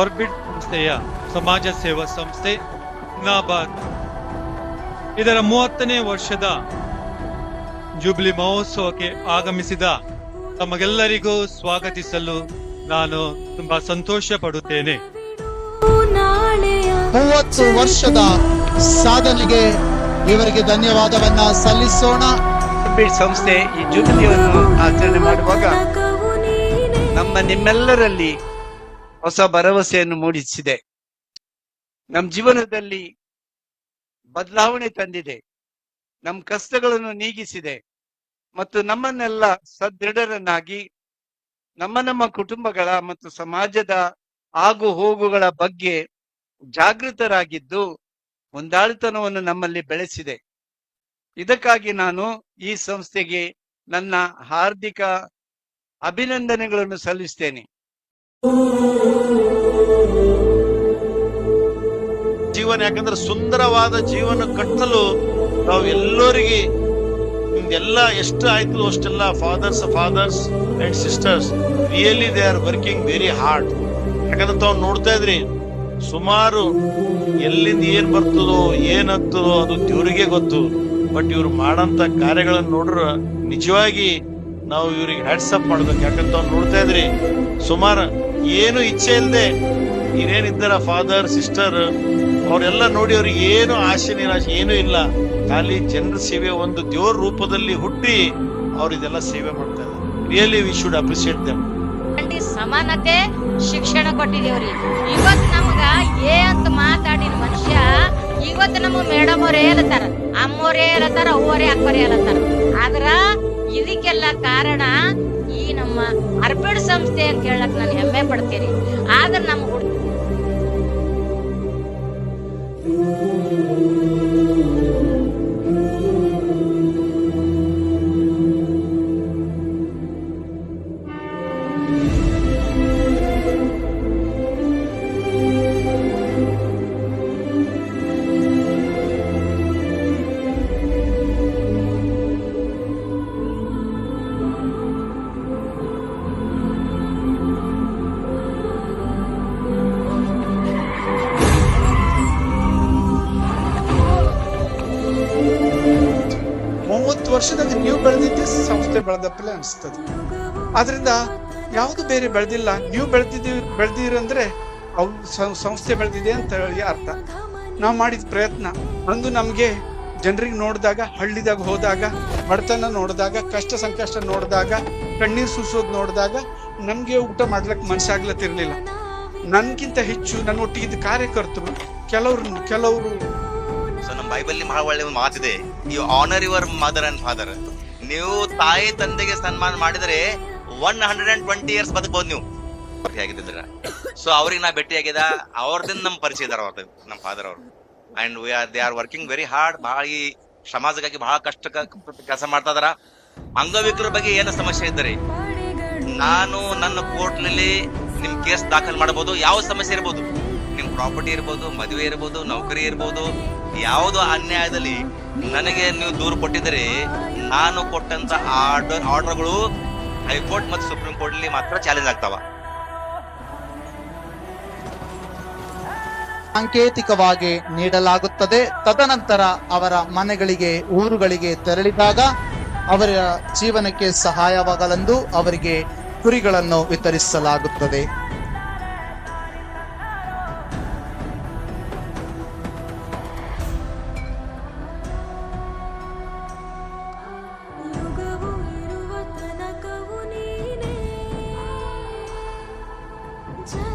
Orbit ಸಂಸ್ಥೆಯ ಸಮಾಜ ಸೇವಾ ಸಂಸ್ಥೆ ನಾಬಾದ್ ಇದರ ಮೂವತ್ತನೇ ವರ್ಷದ ಜುಬ್ಲಿ ಮಹೋತ್ಸವಕ್ಕೆ ಆಗಮಿಸಿದ ತಮಗೆಲ್ಲರಿಗೂ ಸ್ವಾಗತಿಸಲು ನಾನು ತುಂಬಾ ಸಂತೋಷ ಪಡುತ್ತೇನೆ. ಮೂವತ್ತು ವರ್ಷದ ಸಾಧನೆಗೆ ಇವರಿಗೆ ಧನ್ಯವಾದವನ್ನ ಸಲ್ಲಿಸೋಣ. ಸಂಸ್ಥೆ ಈ ಜೂಬಿಲಿಯನ್ನು ಆಚರಣೆ ಮಾಡುವಾಗ ನಮ್ಮ ನಿಮ್ಮೆಲ್ಲರಲ್ಲಿ ಹೊಸ ಭರವಸೆಯನ್ನು ಮೂಡಿಸಿದೆ. ನಮ್ಮ ಜೀವನದಲ್ಲಿ ಬದಲಾವಣೆ ತಂದಿದೆ. ನಮ್ಮ ಕಷ್ಟಗಳನ್ನು ನೀಗಿಸಿದೆ. ಮತ್ತು ನಮ್ಮನ್ನೆಲ್ಲ ಸದೃಢರನ್ನಾಗಿ ನಮ್ಮ ನಮ್ಮ ಕುಟುಂಬಗಳ ಮತ್ತು ಸಮಾಜದ ಆಗು ಹೋಗುಗಳ ಬಗ್ಗೆ ಜಾಗೃತರಾಗಿದ್ದು ಹೊಂದಾಳಿತನವನ್ನು ನಮ್ಮಲ್ಲಿ ಬೆಳೆಸಿದೆ. ಇದಕ್ಕಾಗಿ ನಾನು ಈ ಸಂಸ್ಥೆಗೆ ನನ್ನ ಹಾರ್ದಿಕ ಅಭಿನಂದನೆಗಳನ್ನು ಸಲ್ಲಿಸ್ತೇನೆ. ಜೀವನ, ಯಾಕಂದ್ರೆ ಸುಂದರವಾದ ಜೀವನ ಕಟ್ಟಲು ನಾವು ಎಲ್ಲರಿಗೆ ಎಲ್ಲ ಎಷ್ಟು ಆಯ್ತು ಅಷ್ಟೆಲ್ಲ fathers fathers and sisters really they are working very hard ಯಾಕಂದ್ರೆ ತಾವು ನೋಡ್ತಾ ಇದ್ರಿ, ಸುಮಾರು ಎಲ್ಲಿಂದ ಏನ್ ಬರ್ತದೋ ಏನ್ ಆಗ್ತದೋ ಅದು ದೇವ್ರಿಗೆ ಗೊತ್ತು. ಬಟ್ ಇವ್ರು ಮಾಡಂತ ಕಾರ್ಯಗಳನ್ನ ನೋಡ್ರ ನಿಜವಾಗಿ ನಾವು ಇವ್ರಿಗೆ ಹ್ಯಾಟ್ಸಪ್ ಮಾಡ್ಬೇಕು. ಯಾಕಂತ ಅವ್ರು ನೋಡ್ತಾ ಇದ್ರಿ, ಸುಮಾರು ಏನು ಇಚ್ಛೆ ಇಲ್ಲದೆ ಏನೇನಿದ್ದಾರ ಫಾದರ್ ಸಿಸ್ಟರ್ ಅವರೆಲ್ಲ ನೋಡಿ ಅವ್ರಿಗೆ ಏನು ಆಸೆ ನಿರಾಶೆ ಏನೂ ಇಲ್ಲ. ಖಾಲಿ ಜನರ ಸೇವೆ ಒಂದು ದೇವ್ರ ರೂಪದಲ್ಲಿ ಹುಟ್ಟಿ ಅವ್ರು ಇದೆಲ್ಲ ಸೇವೆ ಮಾಡ್ತಾ ಇದ್ದಾರೆ. Really we should appreciate them ಸಮಾನತೆ ಶಿಕ್ಷಣ ಕೊಟ್ಟಿದೇವ್ರಿ ಇವತ್ ನಮ್ಗ ಏ ಅಂತ ಮಾತಾಡಿದ ಮನುಷ್ಯ ಇವತ್ ನಮ್ಮ ಮೇಡಮ್ ಅವರೇ ಹೇಳತಾರ ಅಮ್ಮೋರೇ ಹೇಳತಾರ ಅವ್ವರೇ ಅಕ್ಕವರೇ ಹೇಳತ್ತಾರ ಆದ್ರ ಇದಕ್ಕೆಲ್ಲ ಕಾರಣ ಈ ನಮ್ಮ ಅರ್ಪಿಡ್ ಸಂಸ್ಥೆ ಅಂತ ಹೇಳಕ್ ನಾನು ಹೆಮ್ಮೆ ಪಡ್ತೀನಿ. ಆದ್ರ ನಮ್ಮ ವರ್ಷದಾಗ ನೀವು ಬೆಳೆದಿದ್ದೆ ಸಂಸ್ಥೆ ಬೆಳೆದಪ್ಪಲೆ ಅನಿಸ್ತದೆ. ಆದ್ರಿಂದ ಯಾವುದು ಬೇರೆ ಬೆಳೆದಿಲ್ಲ, ನೀವು ಬೆಳೆದಿದ್ದೀವಿ ಬೆಳೆದಿರಂದ್ರೆ ಅವು ಸಂಸ್ಥೆ ಬೆಳೆದಿದೆ ಅಂತ ಹೇಳಿ ಅರ್ಥ. ನಾವು ಮಾಡಿದ ಪ್ರಯತ್ನ. ಅಂದು ನಮಗೆ ಜನರಿಗೆ ನೋಡಿದಾಗ, ಹಳ್ಳಿದಾಗ ಹೋದಾಗ, ಬಡತನ ನೋಡಿದಾಗ, ಕಷ್ಟ ಸಂಕಷ್ಟ ನೋಡಿದಾಗ, ಕಣ್ಣೀರು ಸುಸೋದು ನೋಡಿದಾಗ ನಮಗೆ ಊಟ ಮಾಡ್ಲಿಕ್ಕೆ ಮನಸ್ಸಾಗ್ಲತ್ತಿರ್ಲಿಲ್ಲ. ನನಗಿಂತ ಹೆಚ್ಚು ನನ್ನ ಒಟ್ಟಿಗಿದ್ದ ಕಾರ್ಯಕರ್ತರು, ಕೆಲವ್ರು, ಕೆಲವರು ಸೊ ನಮ್ಮ ಬೈಬಲ್ ಬಹಳ ಒಳ್ಳೆ ಒಂದು ಮಾತಿದೆ. You honour your mother and father ನೀವು ತಾಯಿ ತಂದೆಗೆ ಸನ್ಮಾನ ಮಾಡಿದರೆ one hundred and twenty years ಬದುಕಬಹುದು ನೀವು. ಆಗಿದ್ದಿದ್ರ ಸೊ ಅವ್ರಿಗೆ ನಾ ಭೇಟಿ ಆಗಿದ ಅವ್ರದಿಂದ ನಮ್ ಪರಿಚಯ ಇದಾರ ಅವ್ರದ್ದು ನಮ್ಮ ಫಾದರ್ ಅವರು. And we are they are working very hard ಬಹಳ ಈ ಸಮಾಜಕ್ಕಾಗಿ ಬಹಳ ಕಷ್ಟ ಕೆಲಸ ಮಾಡ್ತಾ ಇದಾರ. ಅಂಗವಿಕರ ಬಗ್ಗೆ ಏನು ಸಮಸ್ಯೆ ಇದ್ದರೆ, ನಾನು ನನ್ನ ಕೋರ್ಟ್ನಲ್ಲಿ ನಿಮ್ ಕೇಸ್ ದಾಖಲು ಮಾಡಬಹುದು ಯಾವ ಸಮಸ್ಯೆ ಇರ್ಬೋದು? ಪ್ರಾಪರ್ಟಿ ಇರ್ಬೋದು, ಮದುವೆ ಇರ್ಬೋದು, ನೌಕರಿ ಇರ್ಬೋದು, ಯಾವುದೋ ಅನ್ಯಾಯದಲ್ಲಿ ನನಗೆ ನೀವು ದೂರು ಕೊಟ್ಟಿದರೆ ನಾನು ಕೊಟ್ಟಂತ ಆರ್ಡರ್, ಆರ್ಡರ್ಗಳು ಹೈಕೋರ್ಟ್ ಮತ್ತು ಸುಪ್ರೀಂ ಕೋರ್ಟ್ ಮಾತ್ರ ಚಾಲೆಂಜ್ ಆಗ್ತಾವ. ಸಾಂಕೇತಿಕವಾಗಿ ನೀಡಲಾಗುತ್ತದೆ. ತದನಂತರ ಅವರ ಮನೆಗಳಿಗೆ, ಊರುಗಳಿಗೆ ತೆರಳಿದಾಗ ಅವರ ಜೀವನಕ್ಕೆ ಸಹಾಯವಾಗಲೆಂದು ಅವರಿಗೆ ಕುರಿಗಳನ್ನು ವಿತರಿಸಲಾಗುತ್ತದೆ. time.